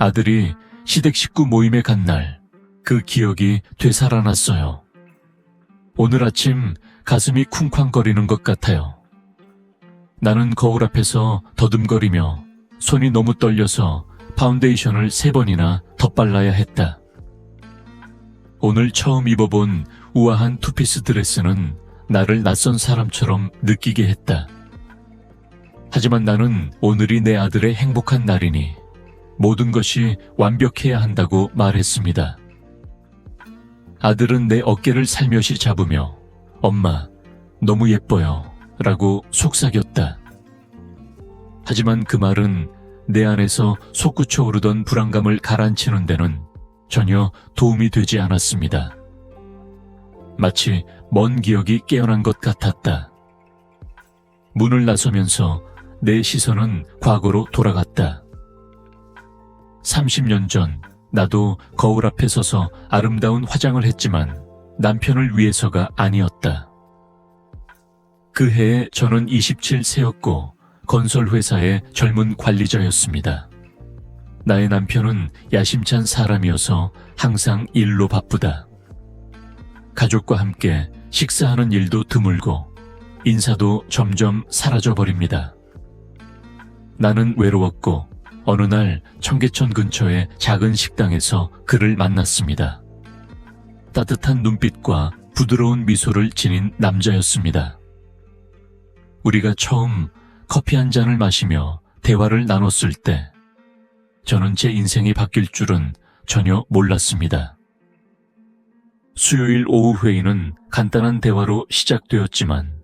아들이 시댁 식구 모임에 간 날, 그 기억이 되살아났어요. 오늘 아침 가슴이 쿵쾅거리는 것 같아요. 나는 거울 앞에서 더듬거리며 손이 너무 떨려서 파운데이션을 세 번이나 덧발라야 했다. 오늘 처음 입어본 우아한 투피스 드레스는 나를 낯선 사람처럼 느끼게 했다. 하지만 나는 오늘이 내 아들의 행복한 날이니 모든 것이 완벽해야 한다고 말했습니다. 아들은 내 어깨를 살며시 잡으며 엄마, 너무 예뻐요. 라고 속삭였다. 하지만 그 말은 내 안에서 솟구쳐 오르던 불안감을 가라앉히는 데는 전혀 도움이 되지 않았습니다. 마치 먼 기억이 깨어난 것 같았다. 문을 나서면서 내 시선은 과거로 돌아갔다. 30년 전 나도 거울 앞에 서서 아름다운 화장을 했지만 남편을 위해서가 아니었다. 그 해에 저는 27세였고 건설회사의 젊은 관리자였습니다. 나의 남편은 야심찬 사람이어서 항상 일로 바쁘다. 가족과 함께 식사하는 일도 드물고 인사도 점점 사라져 버립니다. 나는 외로웠고 어느 날 청계천 근처의 작은 식당에서 그를 만났습니다. 따뜻한 눈빛과 부드러운 미소를 지닌 남자였습니다. 우리가 처음 커피 한 잔을 마시며 대화를 나눴을 때 저는 제 인생이 바뀔 줄은 전혀 몰랐습니다. 수요일 오후 회의는 간단한 대화로 시작되었지만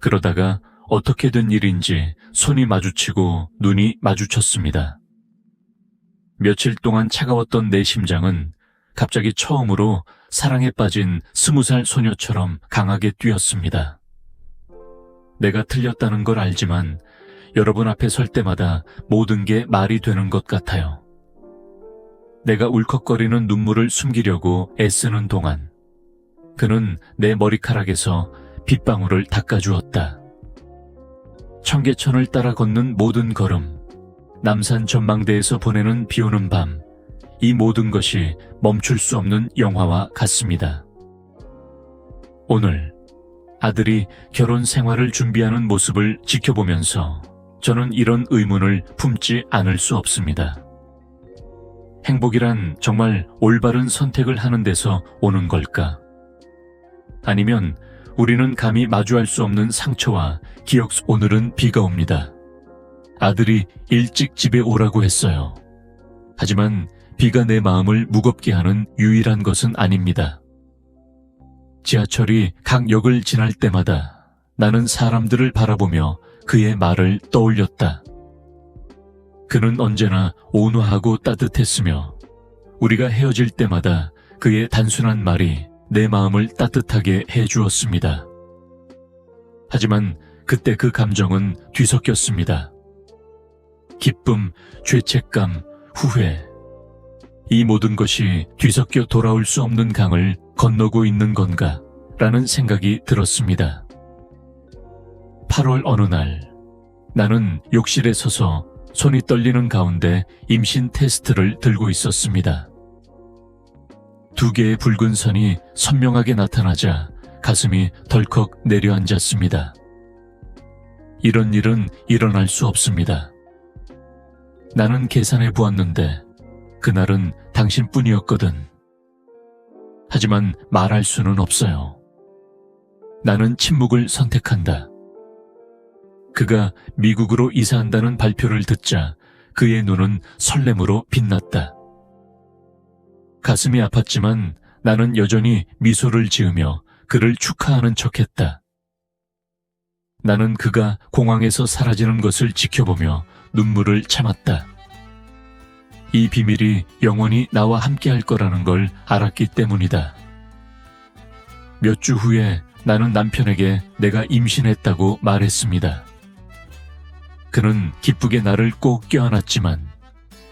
그러다가 어떻게 된 일인지 손이 마주치고 눈이 마주쳤습니다. 며칠 동안 차가웠던 내 심장은 갑자기 처음으로 사랑에 빠진 스무 살 소녀처럼 강하게 뛰었습니다. 내가 틀렸다는 걸 알지만 여러분 앞에 설 때마다 모든 게 말이 되는 것 같아요. 내가 울컥거리는 눈물을 숨기려고 애쓰는 동안 그는 내 머리카락에서 빗방울을 닦아주었다. 청계천을 따라 걷는 모든 걸음, 남산 전망대에서 보내는 비 오는 밤, 이 모든 것이 멈출 수 없는 영화와 같습니다. 오늘 아들이 결혼 생활을 준비하는 모습을 지켜보면서 저는 이런 의문을 품지 않을 수 없습니다. 행복이란 정말 올바른 선택을 하는 데서 오는 걸까? 아니면 우리는 감히 마주할 수 없는 상처와 기억 속 오늘은 비가 옵니다. 아들이 일찍 집에 오라고 했어요. 하지만 비가 내 마음을 무겁게 하는 유일한 것은 아닙니다. 지하철이 각 역을 지날 때마다 나는 사람들을 바라보며 그의 말을 떠올렸다. 그는 언제나 온화하고 따뜻했으며 우리가 헤어질 때마다 그의 단순한 말이 내 마음을 따뜻하게 해 주었습니다. 하지만 그때 그 감정은 뒤섞였습니다. 기쁨, 죄책감, 후회. 이 모든 것이 뒤섞여 돌아올 수 없는 강을 건너고 있는 건가? 라는 생각이 들었습니다. 8월 어느 날, 나는 욕실에 서서 손이 떨리는 가운데 임신 테스트를 들고 있었습니다. 두 개의 붉은 선이 선명하게 나타나자 가슴이 덜컥 내려앉았습니다. 이런 일은 일어날 수 없습니다. 나는 계산해 보았는데 그날은 당신뿐이었거든. 하지만 말할 수는 없어요. 나는 침묵을 선택한다. 그가 미국으로 이사한다는 발표를 듣자 그의 눈은 설렘으로 빛났다. 가슴이 아팠지만 나는 여전히 미소를 지으며 그를 축하하는 척했다. 나는 그가 공항에서 사라지는 것을 지켜보며 눈물을 참았다. 이 비밀이 영원히 나와 함께 할 거라는 걸 알았기 때문이다. 몇 주 후에 나는 남편에게 내가 임신했다고 말했습니다. 그는 기쁘게 나를 꼭 껴안았지만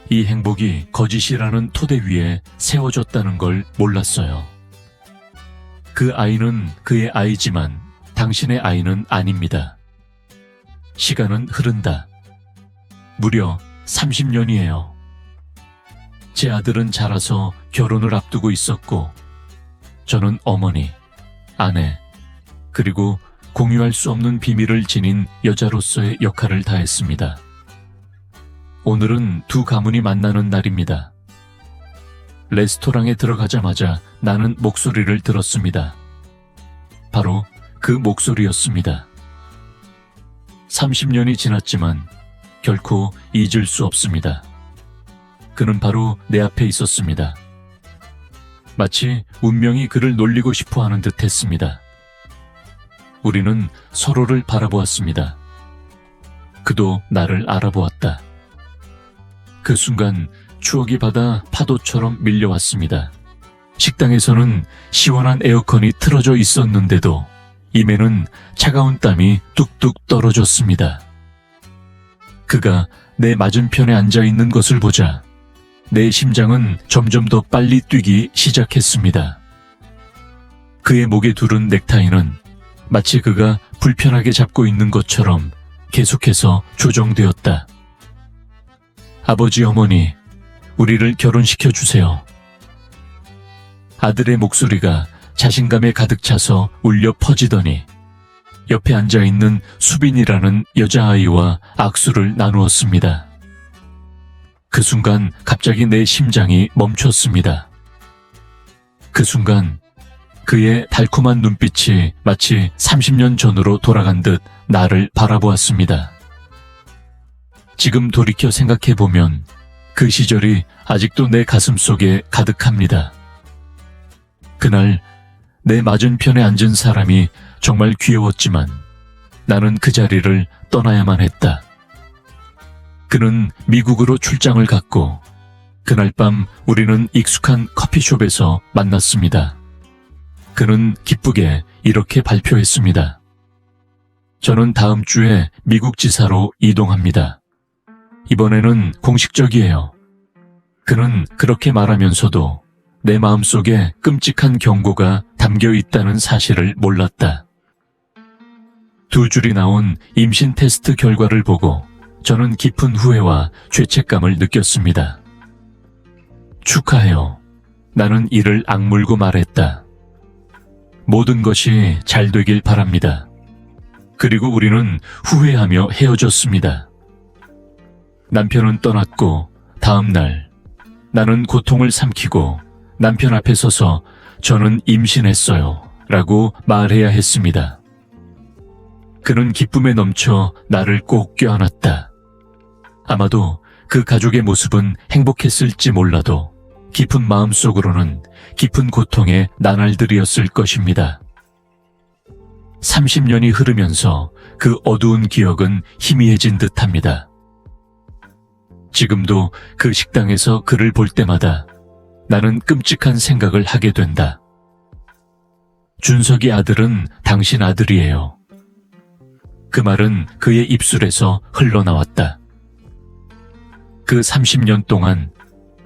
이 행복이 거짓이라는 토대 위에 세워졌다는 걸 몰랐어요. 그 아이는 그의 아이지만 당신의 아이는 아닙니다. 시간은 흐른다. 무려 30년이에요. 제 아들은 자라서 결혼을 앞두고 있었고, 저는 어머니, 아내, 그리고 공유할 수 없는 비밀을 지닌 여자로서의 역할을 다했습니다. 오늘은 두 가문이 만나는 날입니다. 레스토랑에 들어가자마자 나는 목소리를 들었습니다. 바로 그 목소리였습니다. 30년이 지났지만 결코 잊을 수 없습니다. 그는 바로 내 앞에 있었습니다. 마치 운명이 그를 놀리고 싶어 하는 듯 했습니다. 우리는 서로를 바라보았습니다. 그도 나를 알아보았다. 그 순간 추억이 바다 파도처럼 밀려왔습니다. 식당에서는 시원한 에어컨이 틀어져 있었는데도 입에는 차가운 땀이 뚝뚝 떨어졌습니다. 그가 내 맞은편에 앉아 있는 것을 보자 내 심장은 점점 더 빨리 뛰기 시작했습니다. 그의 목에 두른 넥타이는 마치 그가 불편하게 잡고 있는 것처럼 계속해서 조정되었다. 아버지 어머니, 우리를 결혼시켜 주세요. 아들의 목소리가 자신감에 가득 차서 울려 퍼지더니 옆에 앉아 있는 수빈이라는 여자아이와 악수를 나누었습니다. 그 순간 갑자기 내 심장이 멈췄습니다. 그 순간 그의 달콤한 눈빛이 마치 30년 전으로 돌아간 듯 나를 바라보았습니다. 지금 돌이켜 생각해보면 그 시절이 아직도 내 가슴 속에 가득합니다. 그날 내 맞은편에 앉은 사람이 정말 귀여웠지만 나는 그 자리를 떠나야만 했다. 그는 미국으로 출장을 갔고 그날 밤 우리는 익숙한 커피숍에서 만났습니다. 그는 기쁘게 이렇게 발표했습니다. 저는 다음 주에 미국 지사로 이동합니다. 이번에는 공식적이에요. 그는 그렇게 말하면서도 내 마음속에 끔찍한 경고가 담겨 있다는 사실을 몰랐다. 두 줄이 나온 임신 테스트 결과를 보고 저는 깊은 후회와 죄책감을 느꼈습니다. 축하해요. 나는 이를 악물고 말했다. 모든 것이 잘 되길 바랍니다. 그리고 우리는 후회하며 헤어졌습니다. 남편은 떠났고 다음 날 나는 고통을 삼키고 남편 앞에 서서 저는 임신했어요. 라고 말해야 했습니다. 그는 기쁨에 넘쳐 나를 꼭 껴안았다. 아마도 그 가족의 모습은 행복했을지 몰라도 깊은 마음 속으로는 깊은 고통의 나날들이었을 것입니다. 30년이 흐르면서 그 어두운 기억은 희미해진 듯 합니다. 지금도 그 식당에서 그를 볼 때마다 나는 끔찍한 생각을 하게 된다. 준석이 아들은 당신 아들이에요. 그 말은 그의 입술에서 흘러나왔다. 그 30년 동안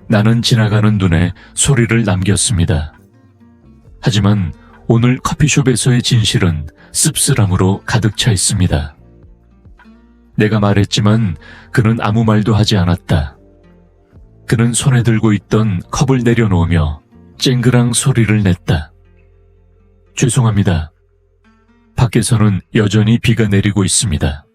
나는 지나가는 눈에 소리를 남겼습니다. 하지만 오늘 커피숍에서의 진실은 씁쓸함으로 가득 차 있습니다. 내가 말했지만 그는 아무 말도 하지 않았다. 그는 손에 들고 있던 컵을 내려놓으며 쨍그랑 소리를 냈다. 죄송합니다. 밖에서는 여전히 비가 내리고 있습니다.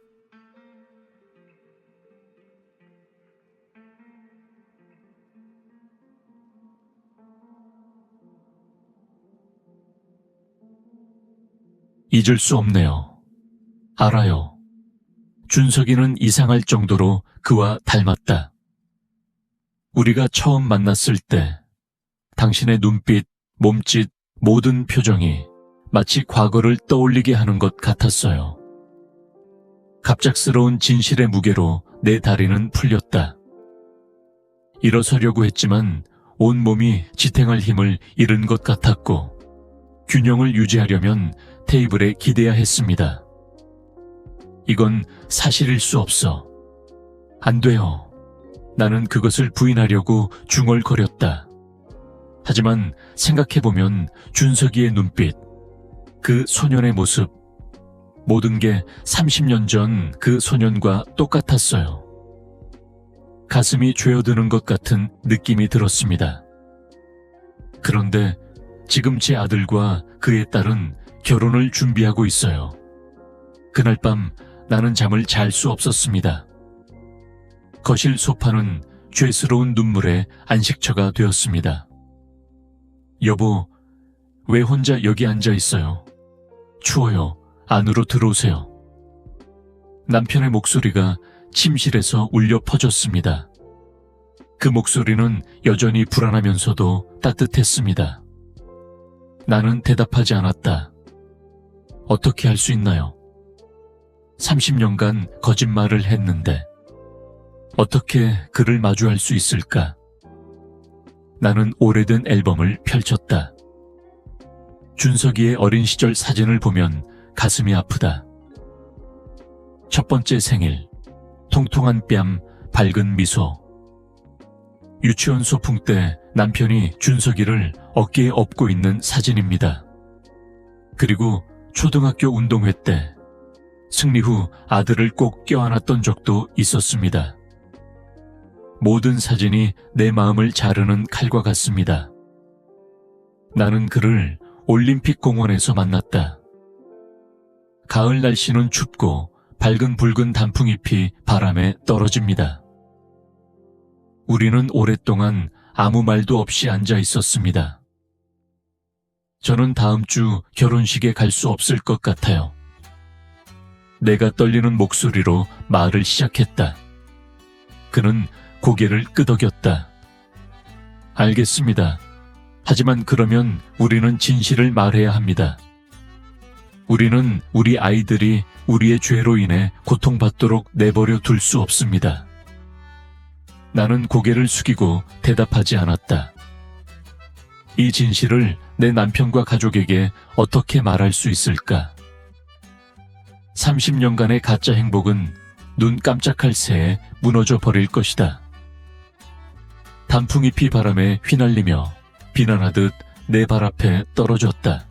잊을 수 없네요. 알아요. 준석이는 이상할 정도로 그와 닮았다. 우리가 처음 만났을 때 당신의 눈빛, 몸짓, 모든 표정이 마치 과거를 떠올리게 하는 것 같았어요. 갑작스러운 진실의 무게로 내 다리는 풀렸다. 일어서려고 했지만 온 몸이 지탱할 힘을 잃은 것 같았고 균형을 유지하려면 테이블에 기대야 했습니다. 이건 사실일 수 없어. 안 돼요. 나는 그것을 부인하려고 중얼거렸다. 하지만 생각해보면 준석이의 눈빛, 그 소년의 모습, 모든 게 30년 전 그 소년과 똑같았어요. 가슴이 죄어드는 것 같은 느낌이 들었습니다. 그런데 지금 제 아들과 그의 딸은 결혼을 준비하고 있어요. 그날 밤 나는 잠을 잘 수 없었습니다. 거실 소파는 죄스러운 눈물의 안식처가 되었습니다. 여보, 왜 혼자 여기 앉아 있어요? 추워요. 안으로 들어오세요. 남편의 목소리가 침실에서 울려 퍼졌습니다. 그 목소리는 여전히 불안하면서도 따뜻했습니다. 나는 대답하지 않았다. 어떻게 할 수 있나요? 30년간 거짓말을 했는데 어떻게 그를 마주할 수 있을까? 나는 오래된 앨범을 펼쳤다. 준석이의 어린 시절 사진을 보면 가슴이 아프다. 첫 번째 생일, 통통한 뺨, 밝은 미소. 유치원 소풍 때 남편이 준석이를 어깨에 업고 있는 사진입니다. 그리고 초등학교 운동회 때 승리 후 아들을 꼭 껴안았던 적도 있었습니다. 모든 사진이 내 마음을 자르는 칼과 같습니다. 나는 그를 올림픽 공원에서 만났다. 가을 날씨는 춥고 밝은 붉은 단풍잎이 바람에 떨어집니다. 우리는 오랫동안 아무 말도 없이 앉아 있었습니다. 저는 다음 주 결혼식에 갈 수 없을 것 같아요. 내가 떨리는 목소리로 말을 시작했다. 그는 고개를 끄덕였다. 알겠습니다. 하지만 그러면 우리는 진실을 말해야 합니다. 우리는 우리 아이들이 우리의 죄로 인해 고통받도록 내버려 둘 수 없습니다. 나는 고개를 숙이고 대답하지 않았다. 이 진실을 내 남편과 가족에게 어떻게 말할 수 있을까? 30년간의 가짜 행복은 눈 깜짝할 새에 무너져 버릴 것이다. 단풍잎이 바람에 휘날리며 비난하듯 내 발 앞에 떨어졌다.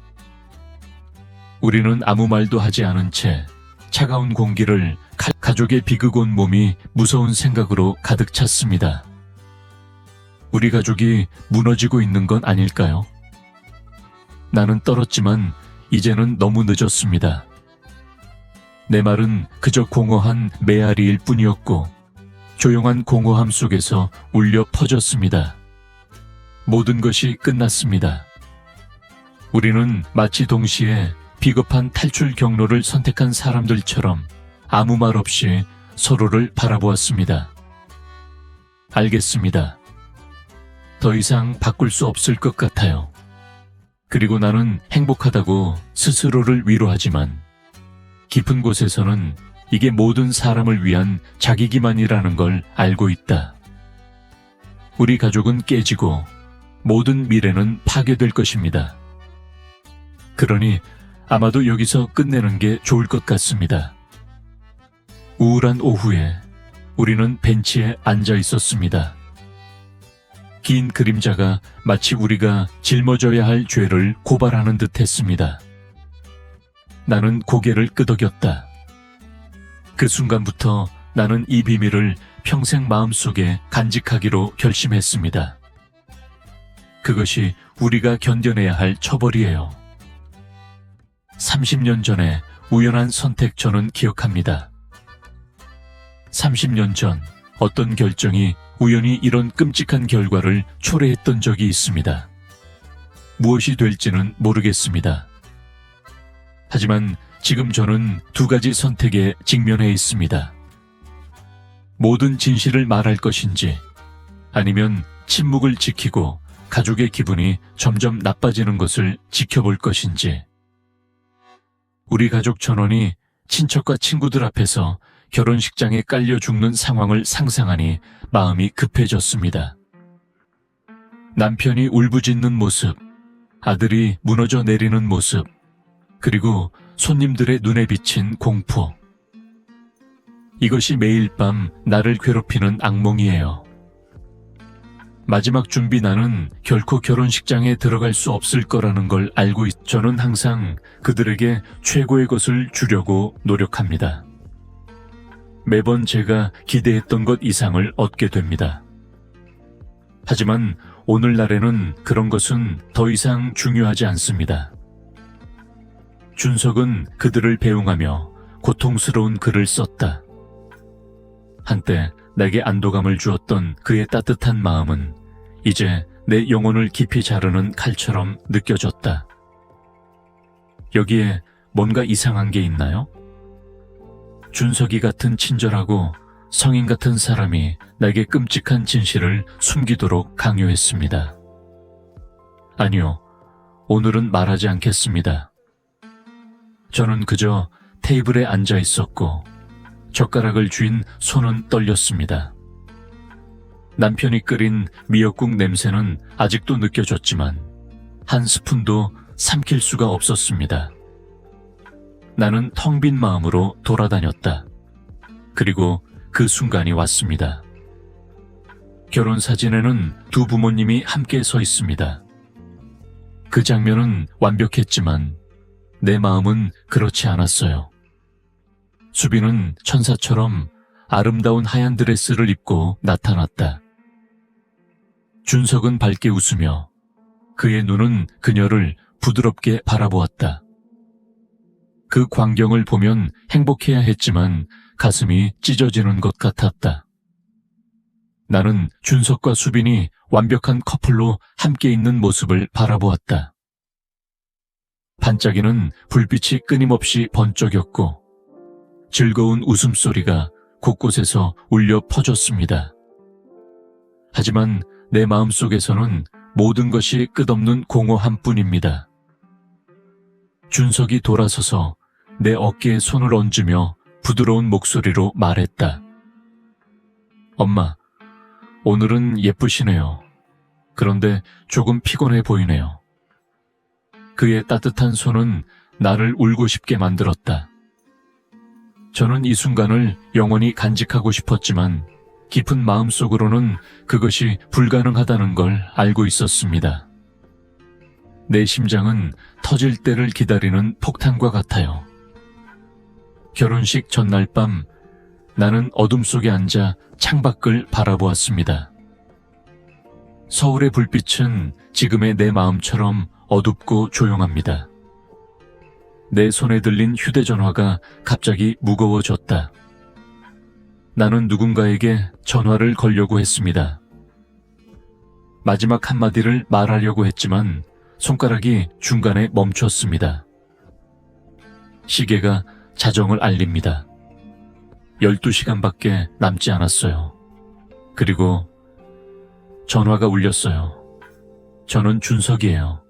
우리는 아무 말도 하지 않은 채 차가운 공기를 가, 가족의 온 몸이 무서운 생각으로 가득 찼습니다. 우리 가족이 무너지고 있는 건 아닐까요? 나는 떨었지만 이제는 너무 늦었습니다. 내 말은 그저 공허한 메아리일 뿐이었고 조용한 공허함 속에서 울려 퍼졌습니다. 모든 것이 끝났습니다. 우리는 마치 동시에 비겁한 탈출 경로를 선택한 사람들처럼 아무 말 없이 서로를 바라보았습니다. 알겠습니다. 더 이상 바꿀 수 없을 것 같아요. 그리고 나는 행복하다고 스스로를 위로하지만 깊은 곳에서는 이게 모든 사람을 위한 자기 기만이라는 걸 알고 있다. 우리 가족은 깨지고 모든 미래는 파괴될 것입니다. 그러니 아마도 여기서 끝내는 게 좋을 것 같습니다. 우울한 오후에 우리는 벤치에 앉아 있었습니다. 긴 그림자가 마치 우리가 짊어져야 할 죄를 고발하는 듯 했습니다. 나는 고개를 끄덕였다. 그 순간부터 나는 이 비밀을 평생 마음속에 간직하기로 결심했습니다. 그것이 우리가 견뎌내야 할 처벌이에요. 30년 전에 우연한 선택 저는 기억합니다. 30년 전 어떤 결정이 우연히 이런 끔찍한 결과를 초래했던 적이 있습니다. 무엇이 될지는 모르겠습니다. 하지만 지금 저는 두 가지 선택에 직면해 있습니다. 모든 진실을 말할 것인지 아니면 침묵을 지키고 가족의 기분이 점점 나빠지는 것을 지켜볼 것인지. 우리 가족 전원이 친척과 친구들 앞에서 결혼식장에 깔려 죽는 상황을 상상하니 마음이 급해졌습니다. 남편이 울부짖는 모습, 아들이 무너져 내리는 모습, 그리고 손님들의 눈에 비친 공포. 이것이 매일 밤 나를 괴롭히는 악몽이에요. 마지막 준비 나는 결코 결혼식장에 들어갈 수 없을 거라는 걸 알고 있, 저는 항상 그들에게 최고의 것을 주려고 노력합니다. 매번 제가 기대했던 것 이상을 얻게 됩니다. 하지만 오늘날에는 그런 것은 더 이상 중요하지 않습니다. 준석은 그들을 배웅하며 고통스러운 글을 썼다. 한때 내게 안도감을 주었던 그의 따뜻한 마음은 이제 내 영혼을 깊이 자르는 칼처럼 느껴졌다. 여기에 뭔가 이상한 게 있나요? 준석이 같은 친절하고 성인 같은 사람이 내게 끔찍한 진실을 숨기도록 강요했습니다. 아니요, 오늘은 말하지 않겠습니다. 저는 그저 테이블에 앉아 있었고 젓가락을 쥔 손은 떨렸습니다. 남편이 끓인 미역국 냄새는 아직도 느껴졌지만 한 스푼도 삼킬 수가 없었습니다. 나는 텅 빈 마음으로 돌아다녔다. 그리고 그 순간이 왔습니다. 결혼 사진에는 두 부모님이 함께 서 있습니다. 그 장면은 완벽했지만 내 마음은 그렇지 않았어요. 수빈은 천사처럼 아름다운 하얀 드레스를 입고 나타났다. 준석은 밝게 웃으며 그의 눈은 그녀를 부드럽게 바라보았다. 그 광경을 보면 행복해야 했지만 가슴이 찢어지는 것 같았다. 나는 준석과 수빈이 완벽한 커플로 함께 있는 모습을 바라보았다. 반짝이는 불빛이 끊임없이 번쩍였고 즐거운 웃음소리가 곳곳에서 울려 퍼졌습니다. 하지만 내 마음속에서는 모든 것이 끝없는 공허함 뿐입니다. 준석이 돌아서서 내 어깨에 손을 얹으며 부드러운 목소리로 말했다. 엄마, 오늘은 예쁘시네요. 그런데 조금 피곤해 보이네요. 그의 따뜻한 손은 나를 울고 싶게 만들었다. 저는 이 순간을 영원히 간직하고 싶었지만 깊은 마음속으로는 그것이 불가능하다는 걸 알고 있었습니다. 내 심장은 터질 때를 기다리는 폭탄과 같아요. 결혼식 전날 밤 나는 어둠 속에 앉아 창밖을 바라보았습니다. 서울의 불빛은 지금의 내 마음처럼 어둡고 조용합니다. 내 손에 들린 휴대전화가 갑자기 무거워졌다. 나는 누군가에게 전화를 걸려고 했습니다. 마지막 한마디를 말하려고 했지만 손가락이 중간에 멈췄습니다. 시계가 자정을 알립니다. 12시간밖에 남지 않았어요. 그리고 전화가 울렸어요. 저는 준석이에요.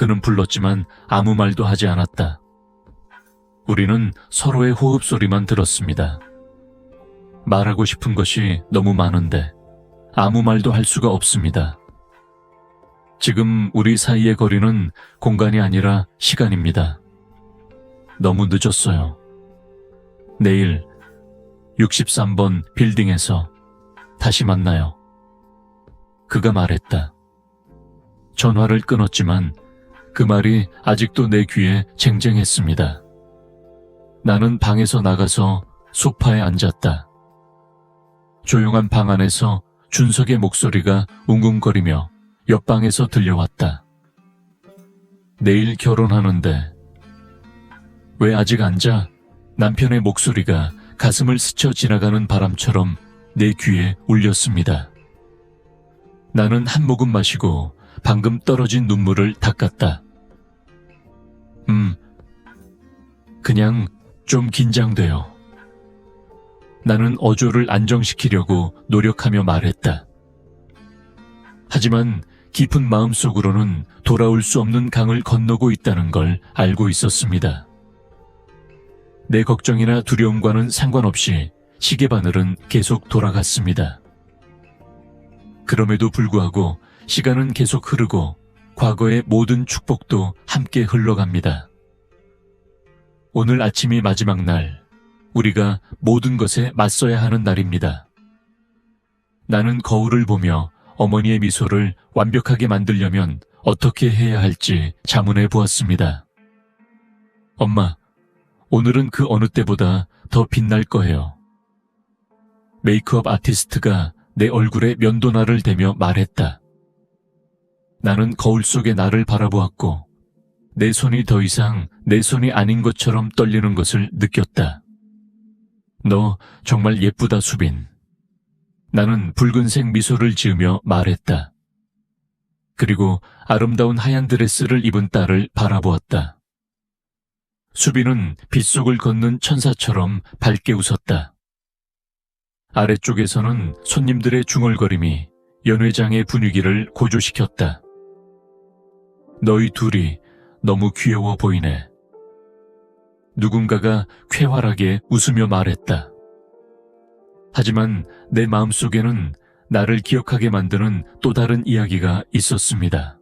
그는 불렀지만 아무 말도 하지 않았다. 우리는 서로의 호흡 소리만 들었습니다. 말하고 싶은 것이 너무 많은데 아무 말도 할 수가 없습니다. 지금 우리 사이의 거리는 공간이 아니라 시간입니다. 너무 늦었어요. 내일 63번 빌딩에서 다시 만나요. 그가 말했다. 전화를 끊었지만 그 말이 아직도 내 귀에 쟁쟁했습니다. 나는 방에서 나가서 소파에 앉았다. 조용한 방 안에서 준석의 목소리가 웅웅거리며 옆방에서 들려왔다. 내일 결혼하는데 왜 아직 앉아? 남편의 목소리가 가슴을 스쳐 지나가는 바람처럼 내 귀에 울렸습니다. 나는 한 모금 마시고 방금 떨어진 눈물을 닦았다. 음, 그냥 좀 긴장돼요. 나는 어조를 안정시키려고 노력하며 말했다. 하지만 깊은 마음속으로는 돌아올 수 없는 강을 건너고 있다는 걸 알고 있었습니다. 내 걱정이나 두려움과는 상관없이 시계 바늘은 계속 돌아갔습니다. 그럼에도 불구하고 시간은 계속 흐르고 과거의 모든 축복도 함께 흘러갑니다. 오늘 아침이 마지막 날, 우리가 모든 것에 맞서야 하는 날입니다. 나는 거울을 보며 어머니의 미소를 완벽하게 만들려면 어떻게 해야 할지 자문해 보았습니다. 엄마, 오늘은 그 어느 때보다 더 빛날 거예요. 메이크업 아티스트가 내 얼굴에 면도날을 대며 말했다. 나는 거울 속의 나를 바라보았고 내 손이 더 이상 내 손이 아닌 것처럼 떨리는 것을 느꼈다. 너 정말 예쁘다, 수빈. 나는 붉은색 미소를 지으며 말했다. 그리고 아름다운 하얀 드레스를 입은 딸을 바라보았다. 수빈은 빗속을 걷는 천사처럼 밝게 웃었다. 아래쪽에서는 손님들의 중얼거림이 연회장의 분위기를 고조시켰다. 너희 둘이 너무 귀여워 보이네. 누군가가 쾌활하게 웃으며 말했다. 하지만 내 마음속에는 나를 기억하게 만드는 또 다른 이야기가 있었습니다.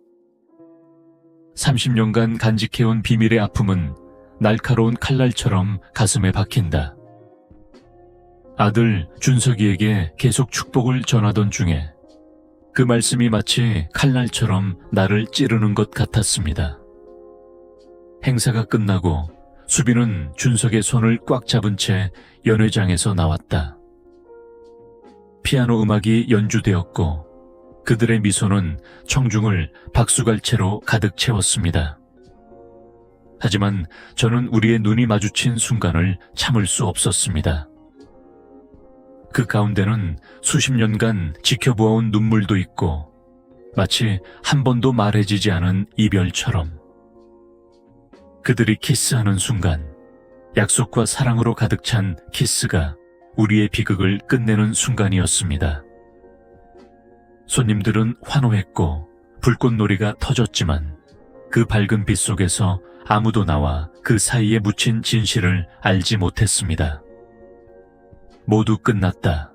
30년간 간직해온 비밀의 아픔은 날카로운 칼날처럼 가슴에 박힌다. 아들 준석이에게 계속 축복을 전하던 중에 그 말씀이 마치 칼날처럼 나를 찌르는 것 같았습니다. 행사가 끝나고 수빈은 준석의 손을 꽉 잡은 채 연회장에서 나왔다. 피아노 음악이 연주되었고 그들의 미소는 청중을 박수갈채로 가득 채웠습니다. 하지만 저는 우리의 눈이 마주친 순간을 참을 수 없었습니다. 그 가운데는 수십 년간 지켜보아온 눈물도 있고 마치 한 번도 말해지지 않은 이별처럼 그들이 키스하는 순간 약속과 사랑으로 가득 찬 키스가 우리의 비극을 끝내는 순간이었습니다. 손님들은 환호했고 불꽃놀이가 터졌지만 그 밝은 빛 속에서 아무도 나와 그 사이에 묻힌 진실을 알지 못했습니다. 모두 끝났다.